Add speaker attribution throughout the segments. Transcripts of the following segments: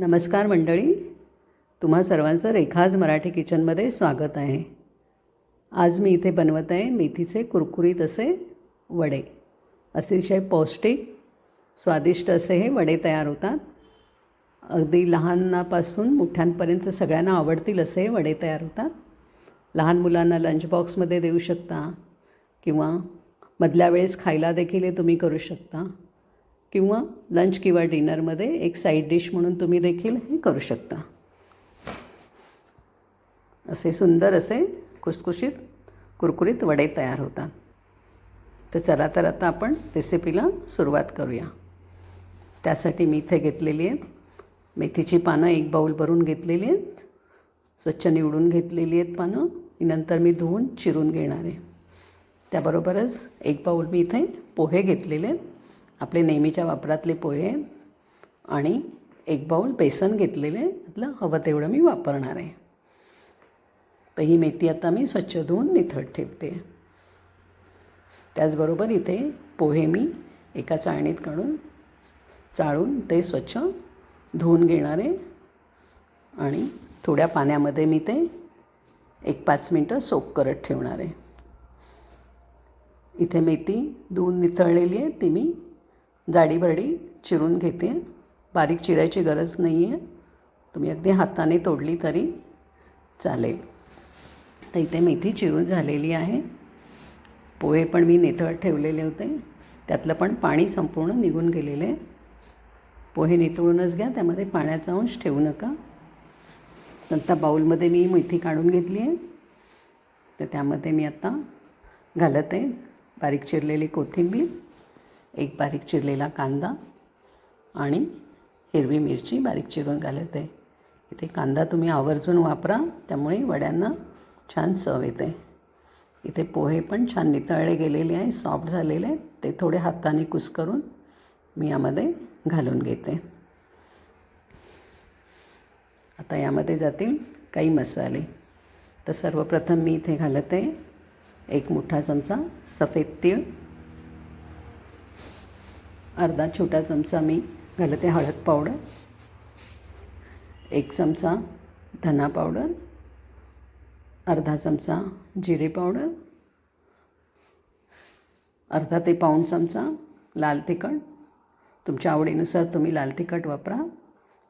Speaker 1: नमस्कार मंडळी. तुम्हा सर्वांचं रेखाज मराठी किचनमध्ये स्वागत आहे. आज मी इथे बनवत आहे मेथीचे कुरकुरीत असे वडे. अतिशय पौष्टिक स्वादिष्ट असे हे वडे तयार होतात. अगदी लहानापासून मोठ्यांपर्यंत सगळ्यांना आवडतील असे हे वडे तयार होतात. लहान मुलांना लंच बॉक्समध्ये देऊ शकता किंवा मधल्या वेळेस खायला देखील हे तुम्ही करू शकता. किंवा लंच किंवा डिनरमध्ये एक साईड डिश म्हणून तुम्ही देखील हे करू शकता. असे सुंदर असे खुसखुशीत कुरकुरीत वडे तयार होतात. तर चला तर आता आपण रेसिपीला सुरुवात करूया. त्यासाठी मी इथे घेतलेली आहेत. मेथीची पानं एक बाऊल भरून घेतलेली आहेत. स्वच्छ निवडून घेतलेली आहेत पानं. नंतर मी धुवून चिरून घेणार आहे. त्याबरोबरच एक बाऊल मी इथे पोहे घेतलेले आहेत. आपले नेहमीच्या वापरातले पोहे आणि एक बाऊल बेसन घेतलेले त्यातलं हवं तेवढं मी वापरणार आहे. तर ही मेथी आता मी स्वच्छ धुवून निथळ ठेवते. त्याचबरोबर इथे पोहे मी एका चाळणीत काढून चाळून ते स्वच्छ धुवून घेणार आहे. आणि थोड्या पाण्यामध्ये मी ते एक पाच मिनटं सोप करत ठेवणार आहे. इथे मेथी धुवून निथळलेली आहे ती मी जाडीभरडी चिरून घेते. बारीक चिरायची गरज नाही आहे तुम्ही अगदी हाताने तोडली तरी चालेल. तर इथे मेथी चिरून झालेली आहे. पोहे पण मी निथळ ठेवलेले होते. त्यातलं पण पाणी संपूर्ण निघून गेलेले. आहे पोहे निथळूनच घ्या त्यामध्ये पाण्याचा अंश ठेवू नका. नंतर बाऊलमध्ये मी मेथी काढून घेतली आहे. तर त्यामध्ये मी आता घालत आहे बारीक चिरलेली कोथिंबीर. एक बारीक चिरलेला कांदा आणि हिरवी मिरची बारीक चिरून घालत. आहे इथे कांदा तुम्ही आवर्जून वापरा त्यामुळे वड्यांना छान चव येते. इथे पोहे पण छान नितळले गेलेले आहे सॉफ्ट झालेले आहेत. ते थोडे हाताने कुस्करून मी यामध्ये घालून घेते. आता यामध्ये जातील काही मसाले. तर सर्वप्रथम मी इथे घालत आहे एक मोठा चमचा सफेद तीळ. अर्धा छोटा चमचा मी घालते हळद पावडर एक चमचा धना पावडर अर्धा चमचा जिरे पावडर अर्धा ते पाऊण चमचा लाल तिखट. तुमच्या आवडीनुसार तुम्ही लाल तिखट वापरा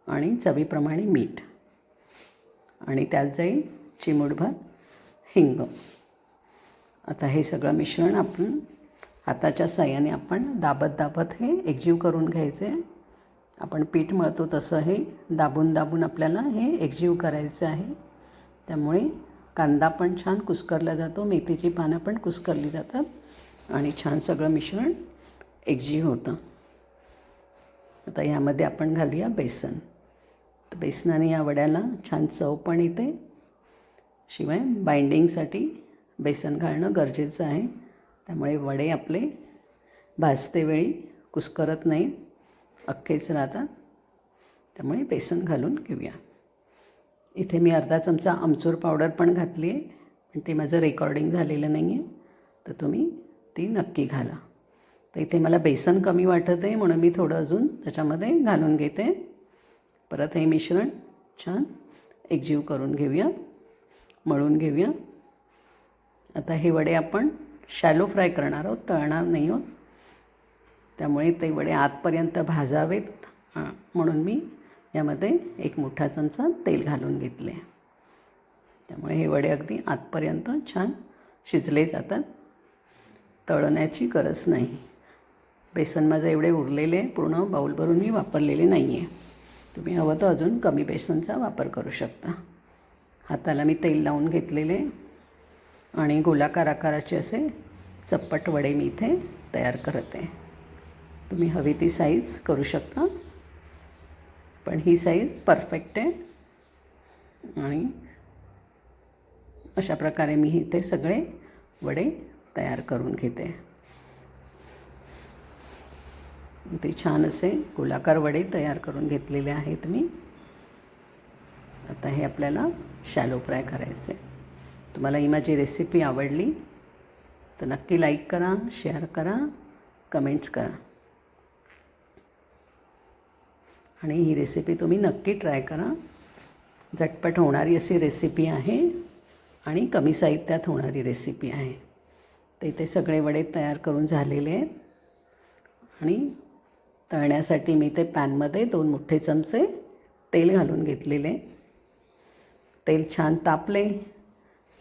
Speaker 1: आणि चवीप्रमाणे मीठ. आणि त्यात जाईल चिमूटभर हिंग. आता हे सगळं मिश्रण आपण हाताच्या साह्याने आपण दाबत दाबत हे एकजीव करून घ्यायचे. आपण पीठ मळतो तसं हे दाबून दाबून आपल्याला हे एकजीव करायचं आहे. त्यामुळे कांदा पण छान कुस्करला जातो मेथीची पानं पण कुस्करली जातात आणि छान सगळं मिश्रण एकजीव होतं. आता यामध्ये आपण घालूया बेसन. तर बेसनाने या वड्याला छान चव पण येते. शिवाय बाइंडिंगसाठी बेसन घालणं गरजेचं आहे. त्यामुळे वडे आपले भाजते वेळी कुस्करत नाहीत अख्खेच राहतात. त्यामुळे बेसन घालून घेऊया. इथे मी अर्धा चमचा आमचूर पावडर पण घातली आहे पण ते माझं रेकॉर्डिंग झालेलं नाही आहे तर तुम्ही ती नक्की घाला. तर इथे मला बेसन कमी वाटत आहे म्हणून मी थोडं अजून त्याच्यामध्ये घालून घेते. परत हे मिश्रण छान एकजीव करून घेऊया मळून घेऊया. आता हे वडे आपण शॅलो फ्राय करणार आहोत तळणार नाही आहोत. त्यामुळे ते वडे आतपर्यंत भाजावेत. म्हणून मी यामध्ये एक मोठा चमचा तेल घालून घेतले. त्यामुळे हे वडे अगदी आतपर्यंत छान शिजले जातात. तळण्याची गरज नाही. बेसन माझं एवढे उरलेले पूर्ण बाऊल भरून मी वापरलेले नाही आहे तुम्ही हवं तर अजून कमी बेसनचा वापर करू शकता. हाताला मी तेल लावून घेतलेले. आणि गोलाकार आकाराचे असे चप्पट वडे मी इथे तयार करत. आहे तुम्ही हवी ती साईज करू शकता. पण ही साईज परफेक्ट आहे. आणि अशा प्रकारे मी इथे सगळे वडे तयार करून घेते. ते छान असे गोलाकार वडे तयार करून घेतलेले आहेत मी. आता हे आपल्याला शॅलो फ्राय करायचे. तुम्हाला ही माझी रेसिपी आवडली तर नक्की लाईक करा शेअर करा कमेंट्स करा. आणि ही रेसिपी तुम्ही नक्की ट्राय करा. झटपट होणारी अशी रेसिपी आहे आणि कमी साहित्यात होणारी रेसिपी आहे. तर इथे सगळे वडे तयार करून झालेले आहेत. आणि तळण्यासाठी मी ते पॅनमध्ये दोन मोठे चमचे तेल घालून घेतलेले. तेल छान तापले.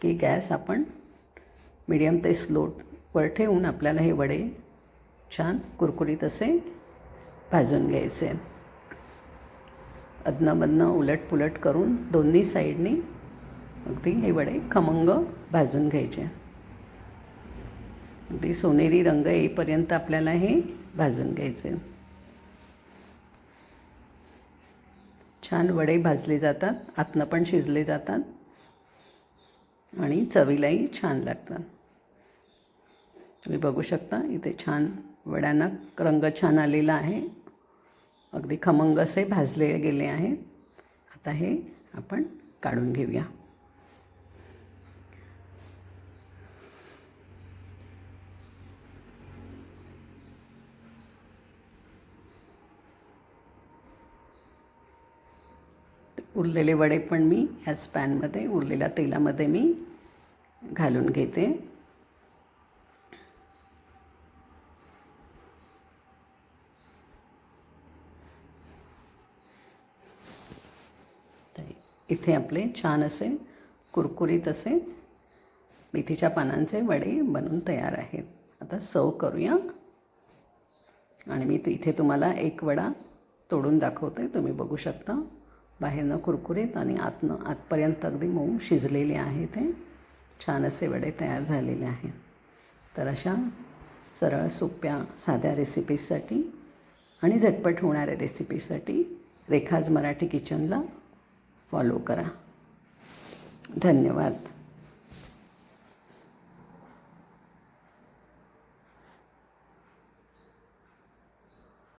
Speaker 1: की गॅस आपण मिडियम ते स्लोवर ठेवून आपल्याला हे वडे छान कुरकुरीत असे भाजून घ्यायचे. आहेत अदनामधनं उलट पुलट करून दोन्ही साईडनी अगदी हे वडे खमंग भाजून घ्यायचे. अगदी सोनेरी रंग येईपर्यंत आपल्याला हे भाजून घ्यायचे. छान वडे भाजले जातात आतनं पण शिजले जातात. आणि चवीलाही छान लागतात. तुम्ही बघू शकता इथे छान वड्यांना रंग छान आलेला आहे. अगदी खमंग असे भाजले गेले आहेत. आता हे आपण काढून घेऊया. उरलेले वडे पण मी ह्याच पॅनमध्ये उरलेल्या तेलामध्ये मी घालून घेते. इथे आपले छान असे कुरकुरीत असे मेथीच्या पानांचे वडे बनून तयार आहेत. आता सर्व करूया. आणि मी इथे तुम्हाला एक वडा तोडून दाखवते. तुम्ही बघू शकता. बाहेरनं कुरकुरीत आणि आतनं आतपर्यंत अगदी मऊ शिजलेले आहे ते. छान असे वडे तयार झालेले आहेत. तर अशा सरळ सोप्या साध्या रेसिपीजसाठी आणि झटपट होणाऱ्या रेसिपीसाठी रेखाज मराठी किचनला फॉलो करा. धन्यवाद.